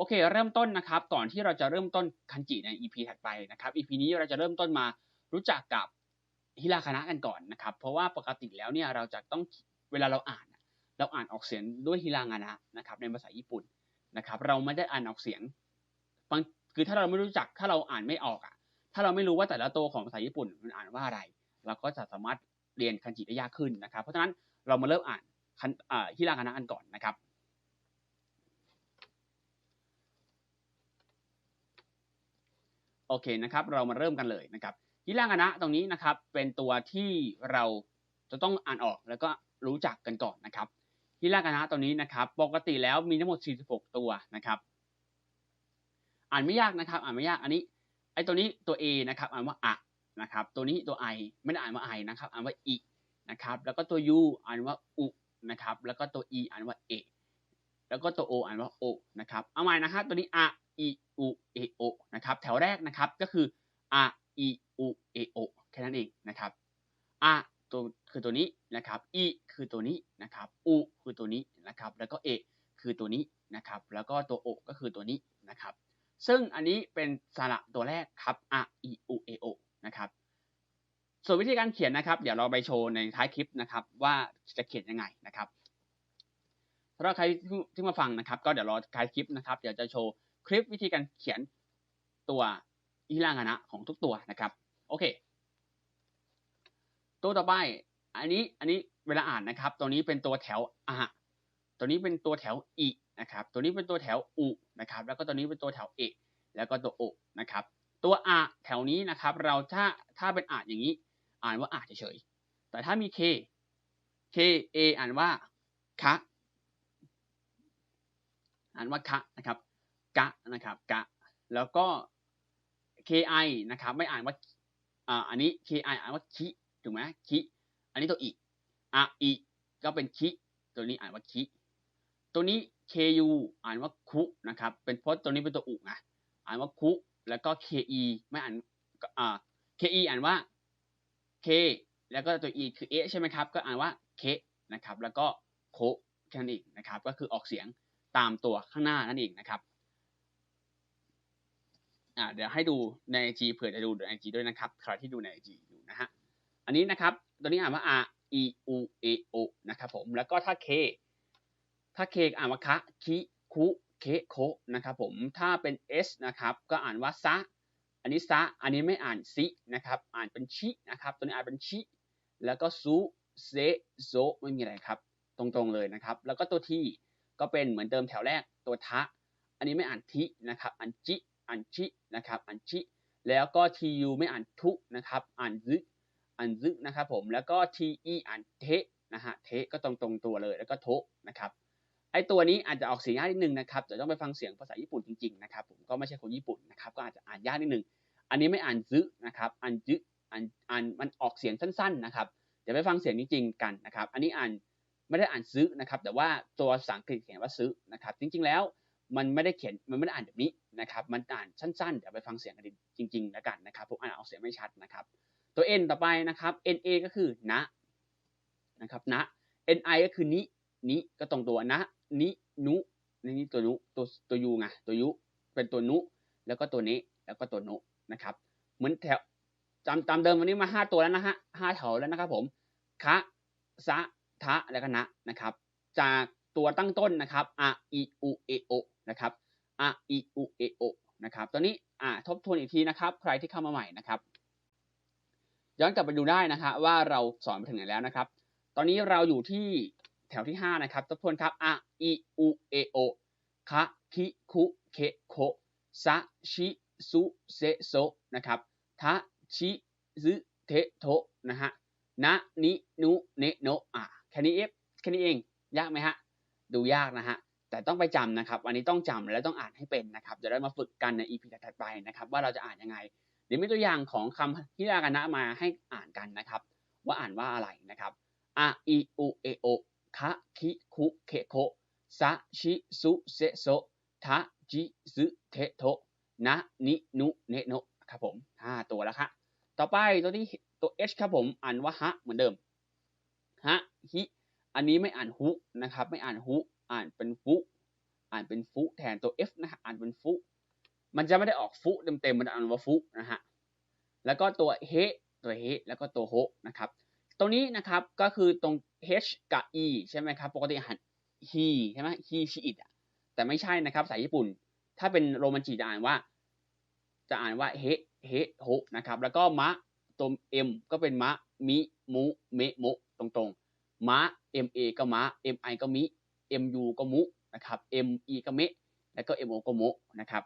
โอเค เริ่มต้นนะครับ ก่อนที่เราจะเริ่มต้นคันจิใน EP ถัดไปนะครับ EP นี้เราจะเริ่มต้นมารู้จักกับฮิราคานะกันก่อนนะครับ เพราะว่าปกติแล้วเนี่ยเราจะต้องเวลาเราอ่าน เราอ่านออกเสียงด้วยฮิรางานะนะครับ ในภาษาญี่ปุ่นนะครับ เราไม่ได้อ่านออกเสียงบางคือถ้าเราไม่รู้จักถ้าเราอ่านไม่ออกอะ ถ้าเราไม่รู้ว่าแต่ละตัวของภาษาญี่ปุ่นมันอ่านว่าอะไร เราก็จะสามารถเรียนคันจิได้ยากขึ้นนะครับ เพราะฉะนั้นเรามาเริ่มอ่านคันฮิรางานะกันก่อนนะครับ โอเคนะครับ เรามาเริ่มกันเลยนะครับฮิรางานะตรงนี้นะครับเป็นตัวที่เราจะต้องอ่านออกแล้วก็รู้จักกันก่อนนะครับฮิรากานะตัวนี้นะครับ ปกติแล้วมีทั้งหมด 46 ตัวนะครับ อ่านไม่ยากนะครับ อ่านไม่ยากอันนี้ไอตัวนี้ตัว A นะครับอ่านว่าอะนะครับ ตัวนี้ตัว I ไม่ได้อ่านว่า I นะครับ อ่านว่าอินะครับ แล้วก็ตัว U อ่านว่าอุนะครับ แล้วก็ตัว E อ่านว่าเอแล้วก็ตัว O อ่านว่าโอนะครับ เอาใหม่นะครับตัวนี้อะ อิอุเอโอนะครับแถวแรกนะครับก็คืออะอิอุเอโอแค่นั้นเองนะครับอะตัวคือตัวนี้นะครับอีคือตัวนี้นะครับอูคือตัวนี้นะครับแล้วก็เอคือตัวนี้นะครับแล้วก็ตัวโอก็คือตัวนี้นะครับซึ่งอันนี้เป็นสระตัวแรกครับอะอีอูเอโอนะครับส่วนวิธีการเขียนนะครับเดี๋ยวเราไปโชว์ในท้ายคลิปนะครับว่าจะเขียนยังไงนะครับสำหรับใครที่มาฟังนะครับ ก็เดี๋ยวรอท้ายคลิปนะครับ เดี๋ยวจะโชว์ คลิปวิธีการเขียนตัวอิรางานะของทุกตัวนะครับ โอเค ตัวต่อไป อันนี้ อันนี้เวลาอ่านนะครับ ตัวนี้เป็นตัวแถวอะตัวนี้เป็นตัวแถวอีนะครับ ตัวนี้เป็นตัวแถวอุนะครับ แล้วก็ตัวนี้เป็นตัวแถวเอ แล้วก็ตัวโอนะครับ ตัวอะแถวนี้นะครับ เราถ้า ถ้าเป็นอ่านอย่างนี้ อ่านว่าอ่านเฉยๆ แต่ถ้ามีเคเคเออ่านว่าคะ อ่านว่าคะนะครับ กะนะครับกะแล้วก็ ki นะครับไม่อ่านว่าอ่าอันนี้ ki อ่านว่าคิถูกไหมคิอันนี้ตัวอีอะอีก็เป็นคิตัวนี้อ่านว่าคิตัวนี้ ku อ่านว่าคุนะครับเป็นเพราะตัวนี้เป็นตัวอุไงอ่านว่าคุแล้วก็ ke ไม่อ่านอ่า ke อ่านว่า k แล้วก็ตัว e คือเอใช่ไหมครับ ก็อ่านว่าเคนะครับ แล้วก็โคแค่นั้นเองนะครับ ก็คือออกเสียงตามตัวข้างหน้านั่นเองนะครับ อ่าเดี๋ยวให้ดูใน IG เผื่อจะดูใน IG ด้วยนะครับใครที่ดูใน IG อยู่นะฮะอันนี้นะครับตัวนี้อ่านว่า r e u a o นะครับผมแล้วก็ถ้า k ถ้า k อ่านว่าคะคิคุเคโคนะครับผมถ้าเป็น s นะครับก็อ่านว่าซะอันนี้ซะอันนี้ไม่อ่านซินะครับอ่านเป็นชินะครับตัวนี้อ่านเป็นชิแล้วก็ซูเซโซไม่มีอะไรครับตรงๆเลยนะครับ แล้วก็ตัวที่ก็เป็นเหมือนเดิมแถวแรกตัวทะ อันนี้ไม่อ่านทินะครับอ่านจิ อ่านชินะครับอ่านชิ แล้วก็ทียูไม่อ่านทุนะครับอ่านซึอันซึนะครับผมแล้วก็ te อันเทนะฮะเทก็ตรงตรงตัวเลยแล้วก็โทนะครับไอตัวนี้อาจจะออกเสียงยากนิดนึงนะครับจะต้องไปฟังเสียงภาษาญี่ปุ่นจริงๆนะครับผมก็ไม่ใช่คนญี่ปุ่นนะครับก็อาจจะอ่านยากนิดนึง อันนี้ไม่อ่านซึนะครับอันซึอันอันมันออกเสียงสั้นๆนะครับเดี๋ยวไปฟังเสียงจริงๆกันนะครับ อันนี้อ่านไม่ได้อ่านซื้อนะครับ แต่ว่าตัวภาษาอังกฤษเขียนว่าซื้อนะครับ จริงๆแล้ว มันไม่ได้เขียนมันไม่ได้อ่านแบบนี้นะครับ มันอ่านสั้นๆ เดี๋ยวไปฟังเสียงกันจริงๆแล้วกันนะครับผมอ่านออกเสียงไม่ชัดนะครับ ตัว n ต่อไปนะครับ na ก็คือนะนะครับนะ ni ก็คือนินิก็ตรงตัวนะนินุนี่ตัวนุตัวตัวยูไงตัวยุเป็นตัวนุ แล้วก็ตัวนี้แล้วก็ตัวนุนะครับ เหมือนแถวจำตามเดิมวันนี้มาห้าตัวแล้วนะฮะห้าแถวแล้วนะครับผมคะสะทะแล้วก็นะนะครับ จากตัวตั้งต้นนะครับ a i u e o นะครับ a i u e o นะครับตัวนี้อ่าทบทวนอีกทีนะครับ ใครที่เข้ามาใหม่นะครับย้อนกลับไปดูได้นะครับว่าเราสอนไปถึงไหนแล้วนะครับ ตอนนี้เราอยู่ที่แถวที่ 5 นะครับทบทวนครับ a i u e o คะคิคุเคโคซะชิซุเซโซนะครับทะชิซึเทโทนะฮะนะนินุเนโนอะแค่นี้เอฟแค่นี้เอง ยากไหมฮะ ดูยากนะฮะ แต่ต้องไปจำนะครับวันนี้ต้องจำและต้องอ่านให้เป็นนะครับ จะได้มาฝึกกันใน EP ถัดไปนะครับ ว่าเราจะอ่านยังไง เดี๋ยวมีตัวอย่างของคำฮิรากานะมาให้อ่านกันนะครับ ว่าอ่านว่าอะไรนะครับอะอีอูเอโอคะคิคุเคโคซาชิซุเซโซทะจิซึเทโทนะนินุเนโนครับผมห้าตัวแล้วครับต่อไปตัวที่ตัว H ครับผมอ่านว่าฮะเหมือนเดิมฮะฮิอันนี้ไม่อ่านฮุนะครับ ไม่อ่านฮุ อ่านเป็นฟุ อ่านเป็นฟุแทนตัว F นะฮะอ่านเป็นฟุ มันจะไม่ได้ออกฟุเต็มๆ มันอ่านว่าฟุนะฮะ แล้วก็ตัวเฮตัวเฮแล้วก็ตัวโฮนะครับ ตรงนี้นะครับก็คือตรง H กับ E ใช่ไหมครับ ปกติอ่าน he ใช่ไหม he she it แต่ไม่ใช่นะครับภาษาญี่ปุ่น ถ้าเป็นโรมันจิจะอ่านว่า จะอ่านว่าเฮเฮโฮนะครับ แล้วก็มะตัว M ก็เป็นมะมิมุเมโมตรงๆมะ M A ก็มะ M I ก็มิ M U ก็มุนะครับ M E ก็เมะแล้วก็ M O ก็โมนะครับ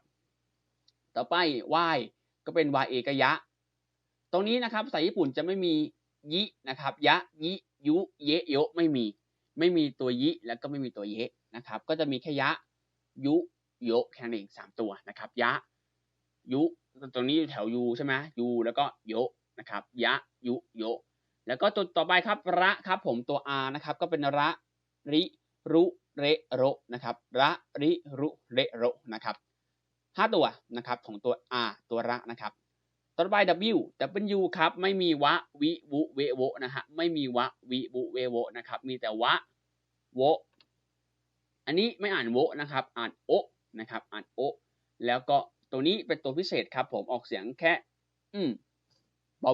ต่อไป Y ก็เป็น Y A ก็ยะ ตรงนี้นะครับภาษาญี่ปุ่นจะไม่มียินะครับ ยะ ยิ ยุ เยโยไม่มี ไม่มีตัวยิ แล้วก็ไม่มีตัวเยนะครับ ก็จะมีแค่ยะ ยุ โยแค่นั้นเองสามตัวนะครับ ยะ ยุ ตรงนี้แถวยูใช่ไหมยูแล้วก็โยนะครับ ยะ ยุ โย แล้วก็ตัวต่อไปครับ ระครับผมตัว R นะครับ ก็เป็นระ ริ รุเรโรนะครับระริรุเรโรนะครับห้าตัวนะครับของตัว R ตัวระนะครับต่อไป W W ครับไม่มีวะวิวุเวโวนะฮะไม่มีวะวิวุเวโวนะครับมีแต่วะโวอันนี้ไม่อ่านโวนะครับอ่านโอนะครับอ่านโอแล้วก็ตัวนี้เป็นตัวพิเศษครับผมออกเสียงแค่ อืม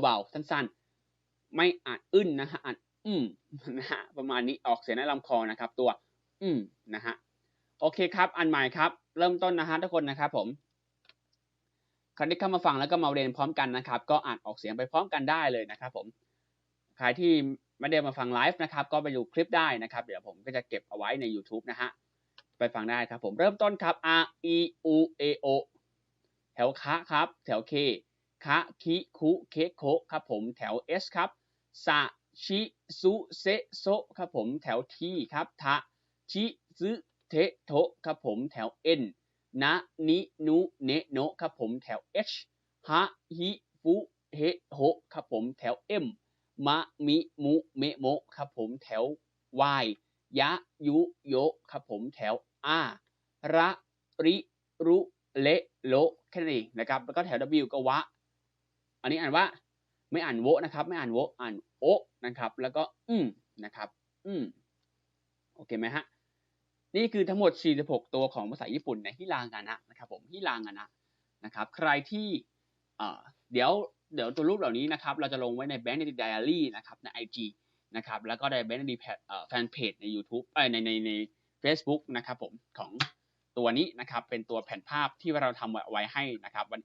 เบาๆสั้นๆ ไม่อ่านอึ้นนะฮะอ่านอืม นะฮะประมาณนี้ออกเสียงในลำคอนะครับ ตัว อืมนะฮะโอเคครับ อันใหม่ครับ เริ่มต้นนะฮะทุกคนนะครับผมใครที่เข้ามาฟังแล้วก็มาเรียนพร้อมกันนะครับ ก็อ่านออกเสียงไปพร้อมกันได้เลยนะครับ ผมใครที่ไม่ได้มาฟังไลฟ์นะครับ ก็ไปดูคลิปได้นะครับ เดี๋ยวผมก็จะเก็บเอาไว้ใน YouTube นะฮะไปฟังได้ครับ ผมเริ่มต้นครับ R E U A O แถวคะครับ แถว K คะคิคุเคโคครับผมแถว S ครับสะ ชิซุเซโซครับผมแถว T ครับทะชิซึเทโทครับผมแถว N นนะนินุเนโนครับผมแถว H ฮะฮิฟุเฮโฮครับผมแถว M มมะมิมุเมโมครับผมแถว Y ยะยุโยครับผมแถว R ระริรุเลโลแค่นั้นเองนะครับแล้วก็แถว W ก็วะ อันนี้อ่านว่าไม่อ่านโวนะครับ ไม่อ่านโวอ่าน โอนะครับ แล้วก็อืมนะครับ อืมโอเคไหมฮะ นี่คือทั้งหมด 46 ตัวของภาษาญี่ปุ่นในฮิรางานะนะครับผมฮิรางานะนะครับ ใครที่เอ่อเดี๋ยวเดี๋ยวตัวรูปเหล่านี้นะครับ เราจะลงไว้ในแบงค์ในไดอารี่นะครับใน IG นะครับ แล้วก็ในแบงค์ในแฟนเพจใน YouTube เอ้ยในในใน Facebook นะครับผมของตัวนี้นะครับ เป็นตัวแผ่นภาพที่เราทำไว้ให้นะครับวัน